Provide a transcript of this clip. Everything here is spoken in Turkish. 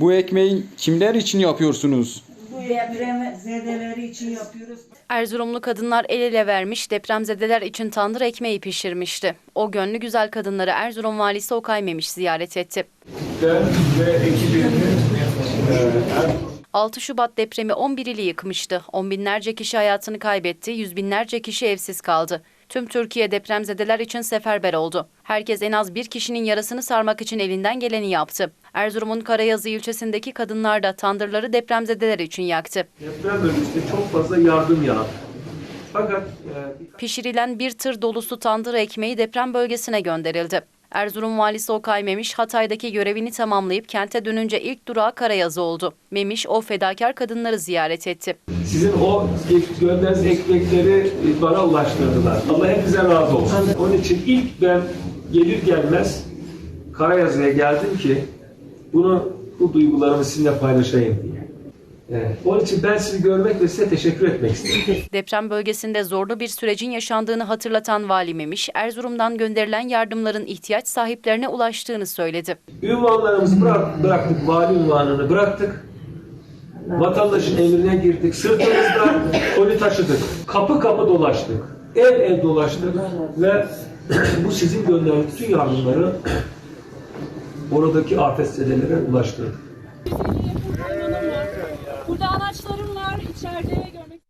Bu ekmeği kimler için yapıyorsunuz? Bu deprem zedeleri için yapıyoruz. Erzurumlu kadınlar el ele vermiş, depremzedeler için tandır ekmeği pişirmişti. O gönlü güzel kadınları Erzurum valisi Okay Memiş ziyaret etti. Ben ve e, 6 Şubat depremi 11 ili yıkmıştı. On binlerce kişi hayatını kaybetti, yüz binlerce kişi evsiz kaldı. Tüm Türkiye depremzedeler için seferber oldu. Herkes en az bir kişinin yarasını sarmak için elinden geleni yaptı. Erzurum'un Karayazı ilçesindeki kadınlar da tandırları depremzedeler için yaktı. deprem bölgesinde çok fazla yardım yağdı. Fakat e, Pişirilen bir tır dolusu tandır ekmeği deprem bölgesine gönderildi. Erzurum valisi Okay Memiş, Hatay'daki görevini tamamlayıp kente dönünce ilk durağı Karayazı oldu. Memiş, o fedakar kadınları ziyaret etti. sizin o gönderdiğiniz ekmekleri bana ulaştırdılar. Allah hepinize razı olsun. Onun için ilk ben gelir gelmez Karayazı'ya geldim ki bunu bu duygularımı sizinle paylaşayım diye. Evet. Onun için ben sizi görmek ve size teşekkür etmek istedim. Deprem bölgesinde zorlu bir sürecin yaşandığını hatırlatan Vali Memiş, Erzurum'dan gönderilen yardımların ihtiyaç sahiplerine ulaştığını söyledi. Ünvanlarımızı bırak, bıraktık, vali ünvanını bıraktık. Vatandaşın emrine girdik. Sırtımızda koli taşıdık. Kapı kapı dolaştık. Ev ev dolaştık. Ve bu sizin gönderdiğiniz yardımları oradaki afet sedelere ulaştırdık. Burada araçlarım var içeride görmek